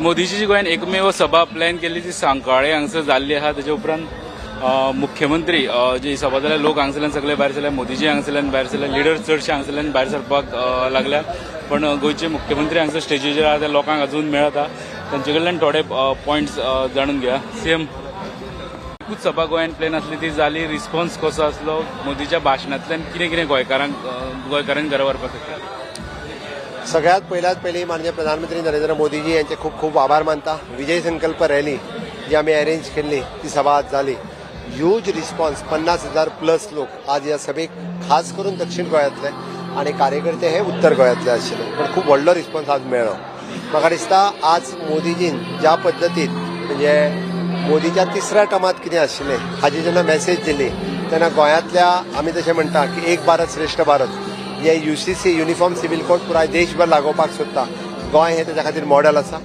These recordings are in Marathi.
मोदीची जी गोंयान एकमेव सभा प्लॅन केल्ली ती सांकाळे हांगसर जाल्ली आहा. तेजे उपरांत मुख्यमंत्री जी सभा जाल्यार लोक हांगसरल्यान सगळे भायर सरले मोदीजी हांगसरल्यान भायर सरले लिडर चडशे हांगसरल्यान भायर सरपाक लागल्या. पण गोंयचे मुख्यमंत्री हांगसर स्टेजीचेर आहा ते लोकांक अजून मेळटा तांचे कडल्यान थोडे पॉयंट्स जाणून घेया सीएम एकूच सभा गोंयान प्लॅन आसली ती जाली रिस्पॉन्स कसो आसलो मोदीच्या भाशणांतल्यान कितें कितें गोंयकारांक अ, गोंयकारांक घरा व्हरपाक शकता सगळ्यात पहिल्यात पहिली माननीय प्रधानमंत्री नरेंद्र मोदीजी यांचे खूप खूप आभार मानता. विजय संकल्प रॅली जी आम्ही अरेंज केली ती सभा आज झाली. ह्यूज रिस्पॉन्स पन्नास हजार प्लस लोक आज या सभेक खास करून दक्षिण गोंयांतले आणि कार्यकर्ते हे उत्तर गोंयांतले आशिल्ले पण खूप व्हडलो रिस्पॉन्स आज मेळ्ळो म्हाका दिसता आज मोदीजीन ज्या पद्दतीन म्हणजे मोदीच्या तिसऱ्या टर्मात कितें आशिल्लें हाजी जेन्ना मॅसेज दिली तेन्ना गोंयांतल्या आमी तशें म्हणटा की एक भारत श्रेष्ठ भारत. जे युसीसी युनिफॉर्म सिव्हिल कोड पुराय देशभर लागोवपाक सोदता गोंय हे त्याच्या खातीर मॉडेल आसा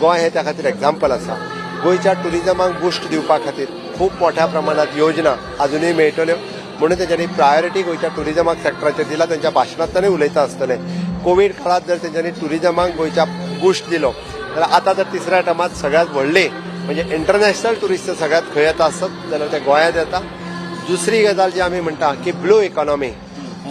गोंय हे त्या खातीर एक्झाम्पल आसा गोंयच्या टुरिजमाक बुस्ट दिवपा खातीर खूप मोठ्या प्रमाणात योजना अजूनही मेळटल्यो म्हणून तेंच्यांनी प्रायोरिटी गोंयच्या टुरिजमाक सेक्टराचेर दिला. त्यांच्या ताणें उलयता आसतले कोविड काळात जर तेंच्यांनी टुरिजमाक गोंयच्या बुस्ट दिलो जाल्यार आतां जर तिसऱ्या टर्मात सगळ्यात व्हडली म्हणजे इंटरनॅशनल टुरिस्ट सगळ्यात खंय येता आसत जाल्यार ते गोंयांत येता. दुसरी गजाल जी आमी म्हणटा की ब्लू इकॉनॉमी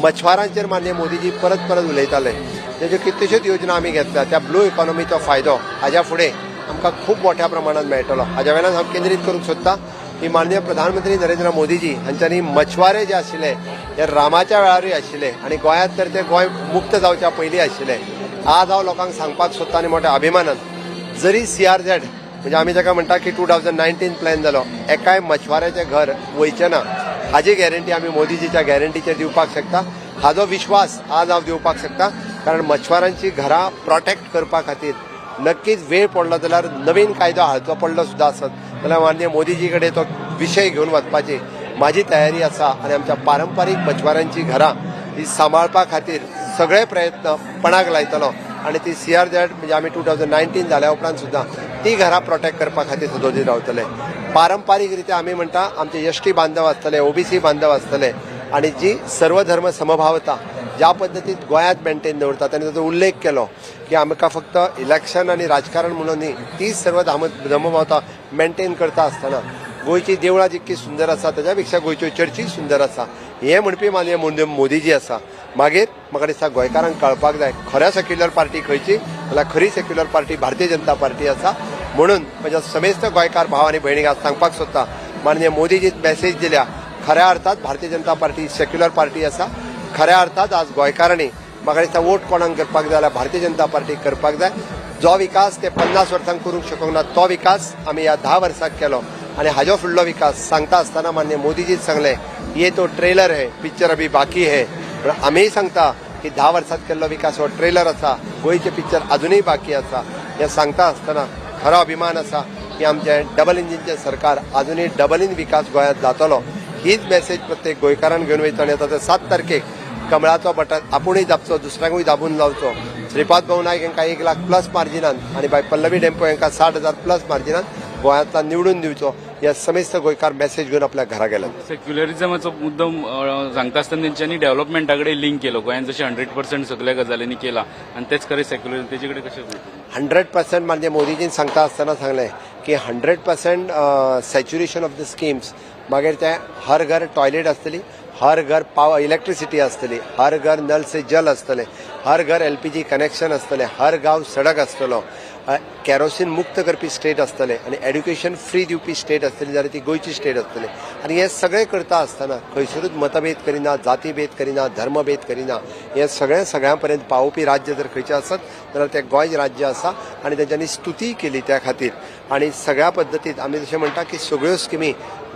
मच्छवारांचेर मान्य मोदीजी परत परत उलयताले. तेज्यो कितल्योश्योच योजना आमी घेतल्या त्या ब्लू इकॉनॉमीचो फायदो हाज्या फुडें आमकां खूब मोठ्या प्रमाणात मेळटलो. हाज्या वेल्यान हांव केंद्रीत करूंक सोदतां की माननीय प्रधानमंत्री नरेंद्र मोदीजी हांच्यांनी मछवारे जे आशिल्ले हे रामाच्या वेळारूय आशिल्ले आणि गोंयांत तर ते गोंय मुक्त जावच्या पयलीं आशिल्ले. आज हांव लोकांक सांगपाक सोदतां आनी मोठ्या अभिमानान जरी सी आर झॅड म्हणजे आमी जाका म्हणटा की टू थावजंड नायन्टीन प्लॅन जालो एकाय मच्छवाऱ्याचें घर वयचें ना. हाजी गॅरंटी आमी मोदीजीच्या गॅरंटीचेर दिवपाक शकता. हाजो विश्वास आज हांव दिवपाक शकता. कारण मच्छवारांची घरां प्रोटेक्ट करपा खातीर नक्कीच वेळ पडलो जाल्यार नवीन कायदो हाडचो पडलो सुद्दां आसत. जाल्यार माननीय मोदीजी कडेन तो विशय घेवन वचपाची माझी तयारी आसा आनी आमच्या पारंपारीक मच्छवारांची घरां ही सांबाळपा खातीर सगळे प्रयत्न पणाक लायतलो. आणि ती सीआरझेड म्हणजे आमी टू थावजंड नायन्टीन जाल्या उपरांत सुद्दां ती घरां प्रोटेक्ट करपा खातीर सदोदीत रावतले. पारंपारीक रित्या आमी म्हणटा आमचे एसटी बांधव आसतले ओबीसी बांधव आसतले आणि जी सर्वधर्म समभावता ज्या पद्धतीत गोंयांत मेंटेन दवरता ताणें ताजो उल्लेख केलो की आमकां फक्त इलेक्शन आनी राजकारण म्हणून न्ही तीच सर्व धाम धर्मभावता मेंटेन करता आसतना गोंयची देवळां जितकी सुंदर आसा ताज्या पेक्षा गोंयच्यो चर्ची सुंदर आसा हे म्हणपी माननीय मोदीजी आसा मागीर म्हाका दिसता गोंयकारांक कळपाक जाय खऱ्या सेक्युलर पार्टी खंयची? जाल्यार खरी secular party Bharatiya Janata party आसा म्हणून म्हज्या समेस्त गोंयकार भाव आनी भयणीक आज सांगपाक सोदता माननीय मोदीजी मॅसेज दिल्या. खऱ्या अर्थात Bharatiya Janata party secular party आसा खऱ्या अर्थात आज गोंयकारांनी म्हाका दिसता वोट कोणाक करपाक जाय जाल्यार भारतीय जनता पार्टीक करपाक जाय. जो विकास ते पन्नास वर्सांक करूंक शकूंक ना तो विकास आमी ह्या धा वर्सांक केलो. आणि हाजो फुडलो विकास सांगता आसतना मान्य मोदीजीच सांगले ये तो ट्रेलर है पिक्चर अभी बाकी है. पण आमीय सांगता की धा वर्सात केल्लो विकास हो ट्रेलर आसा गोयचे पिक्चर अजूनही बाकी आसा हे सांगता आसतना खरो अभिमान आसा की आमचें डबल इंजिनचें सरकार अजूनही डबल इन विकास गोंयांत जातलो. हीच मेसेज प्रत्येक गोंयकारान घेवन वयता आनी आता सात तारखेक कमळाचो बटन आपुणूय दाबचो दुसऱ्यांकूय दाबून लावचो. श्रीपाद भाऊ नायक हांकां एक लाख प्लस मार्जिनान आणि बाय पल्लवी डेम्पो हांकां साठ हजार प्लस मार्जिनान गोंयांतल्यान निवडून दिवचो. हे समेस्त गोंयकार मेसेज घेवन आपल्या घरा गेल्यात सेक्युलरिझमाचो मुद्दम अ, सांगता आसतना तेंच्यांनी डेव्हलपमेंटा कडेन लिंक केलो. गोंयांत जशें हंड्रेड पर्संट सगळ्या गजालींनी केला. आणि तेच खरें सेक्युलर तेजे कडेन कशें? हंड्रेड पर्सेंट म्हणजे मोदीजीन सांगता आसतना सांगलें की hundred percent saturation of the schemes मागीर ते हर घर टॉयलेट आसतली हर घर पावर इलेक्ट्रिसिटी आसतली हर घर नल से जल आसतले हर घर एलपीजी कनेक्शन आसतले हर गांव सडक आसतलो कॅरोसीन मुक्त करपी स्टेट आसतले आनी एड्युकेशन फ्री दिवपी स्टेट आसतली जाल्यार ती गोंयची स्टेट आसतली आनी हे सगळें करता आसतना खंयसरूच मतभेद करिना जातीभेद करिना धर्मभेद करिना हे सगळें सगळ्यां पर्यंत पावोवपी राज्य जर खंयचें आसत जाल्यार तें गोंय राज्य आसा आनी तेंच्यांनी स्तुती केली त्या खातीर. आनी सगळ्या पद्दतीत आमी जशें म्हणटा की सगळ्यो स्किमी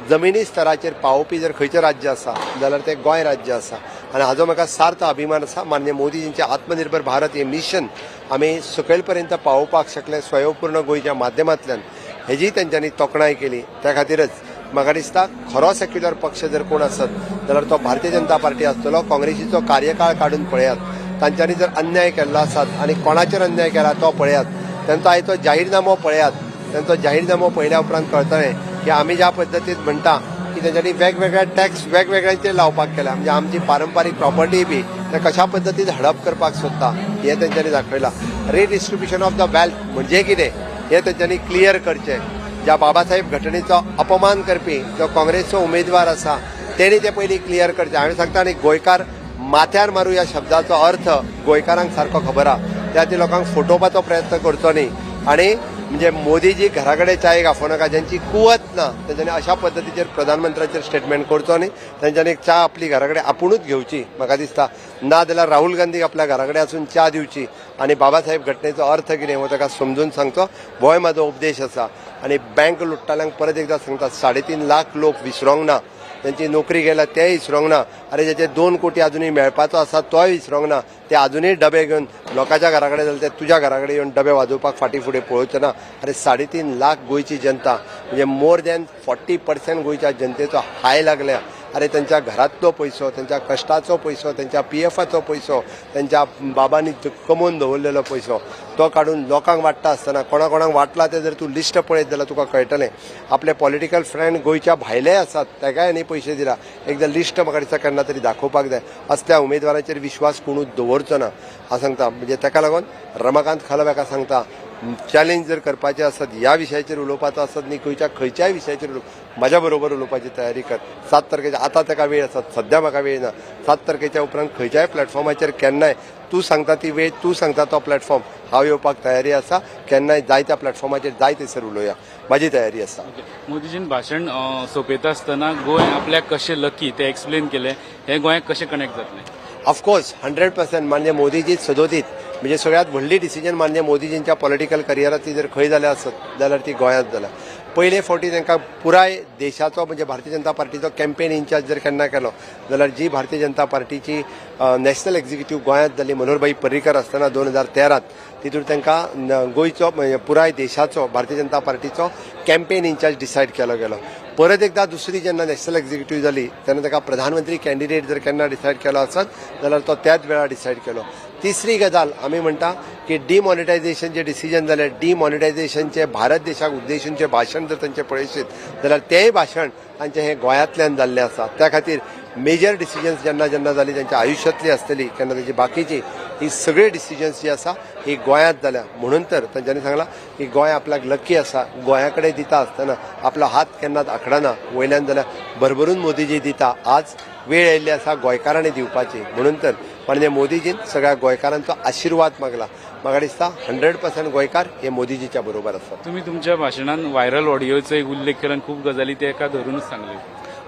जमिनी स्तराचेर पावोवपी जर खंयचें राज्य आसा जाल्यार तें गोंय राज्य आसा. आनी हाजो म्हाका सार्थ अभिमान आसा मान्य मोदीजींचें आत्मनिर्भर भारत हें मिशन आमी सकयल पर्यंत पावोवपाक शकले स्वयंपूर्ण गोंयच्या माध्यमांतल्यान. हेजी तेंच्यांनी तोखणाय केली. त्या खातीरच म्हाका दिसता खरो सेक्युलर पक्ष जर कोण आसत जाल्यार तो भारतीय जनता पार्टी आसतलो काँग्रेसीचो कार्यकाळ काडून पळयात. तांच्यांनी जर अन्याय केल्लो आसात आनी कोणाचेर अन्याय केला तो पळयात तांचो आयचो जाहीरनामो पळयात. तांचो जाहीरनामा पहिल्या उपरांत कळटलें की आमी ज्या पद्दतीन म्हणटा की तेंच्यांनी वेगवेगळ्या टॅक्स वेगवेगळ्यांचेर लावपाक केला. म्हणजे आमची पारंपारीक प्रॉपर्टी बी ते कशा पद्दतीन हडप करपाक सोदता हें तेंच्यांनी दाखयलां रिडिस्ट्रिब्युशन ऑफ द वेल्थ म्हणजे कितें? हे तेंच्यांनी क्लियर करचें. ज्या बाबासाहेब घटनेचो अपमान करपी जो काँग्रेसचो उमेदवार आसा तेणी ते पयलीं क्लियर करचें. हांवें सांगता आनी गोंयकार माथ्यार मारू ह्या शब्दाचो अर्थ गोंयकारांक सारको खबर आहा त्या ती लोकांक फटोवपाचो प्रयत्न करचो न्ही आनी म्हणजे मोदीजी घरा कडेन चाय गाफो नाका ज्यांची कुवत ना तेंच्यांनी अशा पद्दतीचेर प्रधानमंत्र्याचेर स्टेटमेंट करचो आनी तेंच्यांनी एक च्या आपली घरा कडेन आपुणूच घेवची म्हाका दिसता ना जाल्यार राहुल गांधीक आपल्या घरा कडेन आसून च्या दिवची आनी बाबासाहेब घटनेचो अर्थ कितें हो ताका समजून सांगचो होय म्हाजो उपदेश आसा आनी बँक लुट्टाल्यांक परत एकदां सांगता साडे तीन लाख लोक विसरोंक ना त्यांची नोकरी गेल्या तेय विसरोंक ना अरे ज्याचे दोन कोटी अजूनही मेळपाचो आसा तोय विसरोंक ना ते अजूनही डबे घेवन लोकांच्या घरा कडेन जाल्यार ते तुज्या घरा कडेन येवन डबे वाजोवपाक फाटीं फुडें पळोवचे ना. अरे साडे तीन लाख गोंयची जनता म्हणजे मोर दॅन फोर्टी पर्सेंट गोंयच्या जनतेचो हाय लागल्या. अरे त्यांच्या घरातलो पयसो त्यांच्या कश्टाचो पयसो त्यांच्या पी एफाचो पयसो त्यांच्या बाबांनी कमोवन दवरलेलो पयसो तो काडून लोकांक वाडटा आसतना कोणा कोणाक वाटला ते जर तूं लिस्ट पळयत जाल्यार तुका कळटलें. आपले पॉलिटिकल फ्रेंड गोंयच्या भायले आसात तेकाय न्ही पयशे दिला. एकदां लिस्ट म्हाका दिसता केन्ना तरी दाखोवपाक जाय. असल्या उमेदवाराचेर विश्वास कोणूच दवरचो ना. हांव सांगता म्हणजे ताका लागून रमाकांत खालव हाका सांगता चॅलेंज जर करपाचें आसत ह्या विशयाचेर उलोवपाचो आसत न्ही खंयच्या खंयच्याय विशयाचेर म्हाज्या बरोबर उलोवपाची तयारी कर. सात तारखेच्या आतां ताका वेळ आसा सद्या म्हाका वेळ ना. सात तारखेच्या उपरांत खंयच्याय प्लॅटफॉर्माचेर केन्नाय तूं सांगता ती वेळ तूं सांगता तो प्लॅटफॉर्म हांव येवपाक तयारी आसा केन्नाय जाय त्या प्लॅटफॉर्माचेर जाय थंयसर उलोवया म्हाजी तयारी आसा मोदीजीन भाशण सोंपयता आसतना गोंय आपल्याक कशें लकी ते एक्सप्लेन केले. हे गोंयाक कशें कनेक्ट जातलें? ऑफकोर्स हंड्रेड पर्सेंट मान्य मोदीजी सदोदीत. म्हणजे सगळ्यात व्हडली डिसिजन मान्य मोदीजींच्या पॉलिटिकल करियरांतली जर खंय जाल्या आसत जाल्यार ती गोंयांत जाल्या पयले फावटी तांकां पुराय देशाचो म्हणजे भारतीय जनता पार्टीचो कॅम्पेन इन्चार्ज जर केन्ना केलो जाल्यार जी भारतीय जनता पार्टीची नॅशनल एक्झिक्युटीव गोंयांत जाल्ली मनोहरभाई पर्रीकर आसतना दोन हजार तेरात तितूर तांकां गोंयचो म्हणजे पुराय देशाचो भारतीय जनता पार्टीचो कॅम्पेन इन्चार्ज डिसायड केलो गेलो. परत एकदा दुसरी जेन्ना नॅशनल एक्झिक्युटीव जाली तेन्ना ताका प्रधानमंत्री कॅन्डिडेट जर केन्ना डिसायड केलो आसत जाल्यार तो त्याच वेळार डिसायड केलो. तिसरी गजाल आमी म्हणटा की डिमॉनिटायझेशनचे डिसिजन जालें डिमॉनिटायझेशनचे भारत देशाक उद्देशूनचे भाशण जर तांचे पळयशीत जाल्यार तेंय भाशण तांचें हें गोंयांतल्यान जाल्लें आसा. त्या खातीर मेजर डिसिजन्स जेन्ना जेन्ना जाली त्यांच्या आयुश्यांतली आसतली केन्ना त्यांची बाकीची ही सगळी डिसिजन्स जी आसा ही गोंयांत जाल्या. म्हणून तर तांच्यांनी सांगलां की गोंय आपल्याक लकी आसा. गोंया कडेन दिता आसतना आपलो हात केन्नाच आखडना. वयल्यान जाल्यार भरभरून मोदीजी दिता. आज वेळ आयिल्ली आसा गोंयकारांनी दिवपाची. म्हणून तर म्हणजे मोदीजीन सगळ्या गोंयकारांचो आशिर्वाद मागला. म्हाका दिसता हंड्रेड पर्सेंट गोंयकार हे मोदीजीच्या बरोबर आसात तुम्ही तुमच्या भाशणान व्हायरल ऑडिओचो एक उल्लेख केला खूप गजाली ते एका धरूनच सांगले.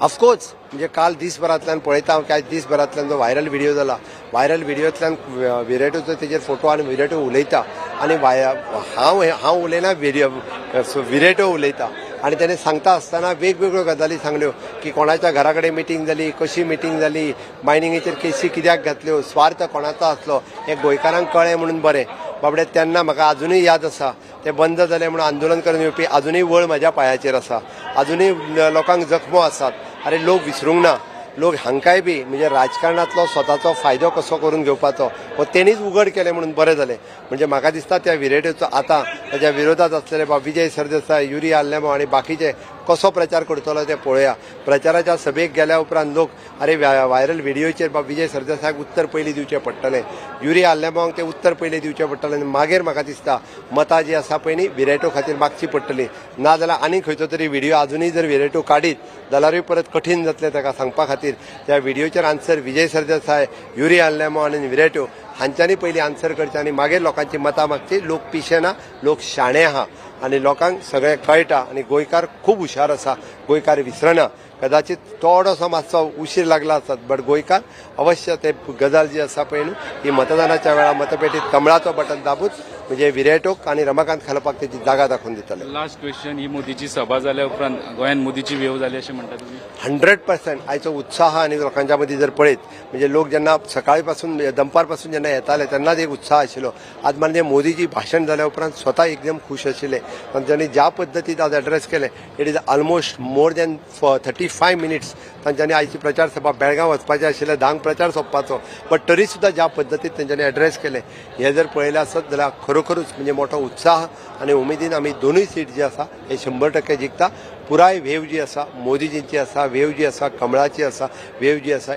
ऑफकोर्स म्हणजे काल दिसभरांतल्यान पळयता हांव काय दिसभरांतल्यान जो व्हायरल व्हिडिओ जाला व्हायरल व्हिडिओंतल्यान विरेटोचो तेजेर फोटो आनी विरेटो उलयता. आनी हांव हांव उलयना विरेटो उलयता. आनी तेणें सांगता आसतना वेगवेगळ्यो गजाली सांगल्यो. की कोणाच्या घरा कडेन मिटींग जाली कशी मिटींग जाली मायनिंगेचेर केसी कित्याक घातल्यो स्वार्थ कोणाचो आसलो हे गोंयकारांक कळ्ळें म्हणून बरें. बाबडे तेन्ना म्हाका आजुनूय याद आसा. ते बंद जालें म्हणून आंदोलन करून येवपी आजुनूय वळ म्हज्या पांयाचेर आसा. आजुनूय लोकांक जखमो आसात. अरे लोक विसरूंक ना. लोक हांकाय बी म्हणजे राजकारणातलो स्वताचो फायदो कसो करून घेवपाचो हो तेणीच उघड केलें म्हणून बरें जालें म्हणजे म्हाका दिसता त्या विरेटेचो आतां ताच्या विरोधात असलेले बा विजय सरदेसाय युरी आल्लेमो आनी बाकीचे कसो प्रचार करतलो ते पळोवया प्रचाराच्या सभेक गेल्या उपरांत लोक अरे व्या- व्हायरल व्हिडिओचेर बा विजय सरदेसायक उत्तर पयलीं दिवचें पडटलें. युरी आल्लेमांक ते उत्तर पयलीं दिवचें पडटलें. आनी मागीर म्हाका दिसता मतां जी आसा पळय न्ही विरेटो खातीर मागची पडटली. नाजाल्यार आनी खंयचो तरी व्हिडिओ आजुनूय जर विरेटो काडीत जाल्यारूय परत कठीण जातलें ताका सांगपा खातीर. त्या व्हिडिओचेर आन्सर विजय सरदेसाय युरी आल्लेमो आनी विरेटो हांच्यांनी पयलीं आन्सर करचे आनी मागीर लोकांची मतां मागची लोक पिशेना लोक शाणे आहा आनी लोकांक सगळें कळटा आनी गोंयकार खूब हुशार आसा गोंयकार विसरना. कदाचित थोडोसो मातसो उशीर लागला आसत बट गोंयकार अवश्य ते गजाल जी पळय न्हू ही मतदानाच्या वेळार मतपेटीत कमळाचो बटन दाबूच म्हणजे विरेटोक आनी रमाकांत खालपाक तेची जागा दाखोवन दितले लास्ट क्वेश्चन ही मोदीची सभा जाल्या उपरांत गोंयान मोदीची वेव जाली अशें म्हणटा तुम्ही? हंड्रेड पर्सेंट आयचो उत्साह आनी लोकांच्या मदीं जर पळयत म्हणजे लोक जेन्ना सकाळी पासून दनपारपासून जेन्ना येताले तेन्नाच एक उत्साह आशिल्लो आज म्हणजे मोदीजी भाशण जाल्या उपरांत स्वता एकदम खूश आशिल्ले तांच्यांनी ज्या पद्दतीन आज एड्रेस केले it is almost more than thirty five minutes तांच्यांनी आयची प्रचार सभा बेळगांव वचपाचें आशिल्ले धांक प्रचार सोंपपाचो बट तरी सुद्दां ज्या पद्दतीन तेंच्यांनी एड्रेस केले हे जर पळयलें आसत जाल्यार खरोखरूच म्हणजे मोठो उत्साह आनी उमेदीन आमी दोनूय सीट जी आसा हे शंबर टक्के जिखता पुराय वेव जी आसा मोदीजींची आसा वेव जी आसा कमळाची आसा वेव जी आसा